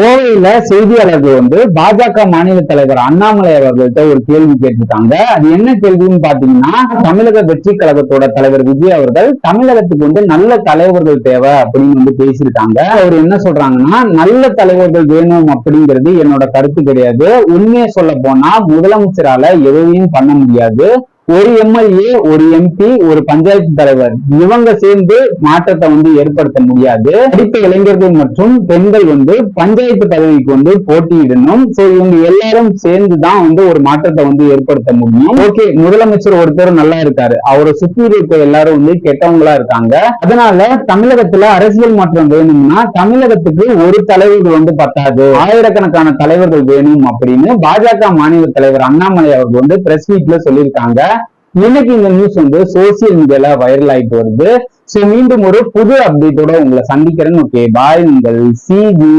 கோவையில செய்தியாளர்கள் வந்து பாஜக மாநில தலைவர் அண்ணாமலை அவர்கள்ட்ட ஒரு கேள்வி கேட்டிருக்காங்க. அது என்ன கேள்வின்னு பாத்தீங்கன்னா தமிழக வெற்றி கழகத்தோட தலைவர் விஜய் அவர்கள் தமிழகத்துக்கு வந்து நல்ல தலைவர்கள் தேவை அப்படின்னு வந்து பேசியிருக்காங்க. அவர் என்ன சொல்றாங்கன்னா நல்ல தலைவர்கள் வேணும் அப்படிங்கிறது என்னோட கருத்து கிடையாது. உண்மையை சொல்ல போனா முதலமைச்சரால எதையும் பண்ண முடியாது. ஒரு எம்எல்ஏ ஒரு எம்பி ஒரு பஞ்சாயத்து தலைவர். இவங்க சேர்ந்து மாற்றத்தை வந்து ஏற்படுத்த முடியாது. படித்த இளைஞர்கள் மற்றும் பெண்கள் வந்து பஞ்சாயத்து பதவிக்கு வந்து போட்டியிடணும். சோ இவங்க எல்லாரும் சேர்ந்து தான் வந்து ஒரு மாற்றத்தை வந்து ஏற்படுத்த முடியும். ஓகே முதலமைச்சர் ஒருத்தர் நல்லா இருக்காரு. அவரை சுத்தி இருக்க எல்லாரும் வந்து கெட்டவங்களா இருக்காங்க. அதனால தமிழகத்துல அரசியல் மாற்றம் வேணும்னா தமிழகத்துக்கு ஒரு தலைவர் வந்து பத்தாது. ஆயிரக்கணக்கான தலைவர்கள் வேணும் அப்படின்னு பாஜக மாநில தலைவர் அண்ணாமலை அவர்கள் வந்து பிரஸ் மீட்ல சொல்லியிருக்காங்க. இன்னைக்கு இந்த நியூஸ் வந்து சோசியல் மீடியால வைரல் ஆயிட்டு வருது. சோ மீண்டும் ஒரு புது அப்டேட்டோட உங்களை சந்திக்கிறேன் ஓகே பாய் உங்கள் சிஜி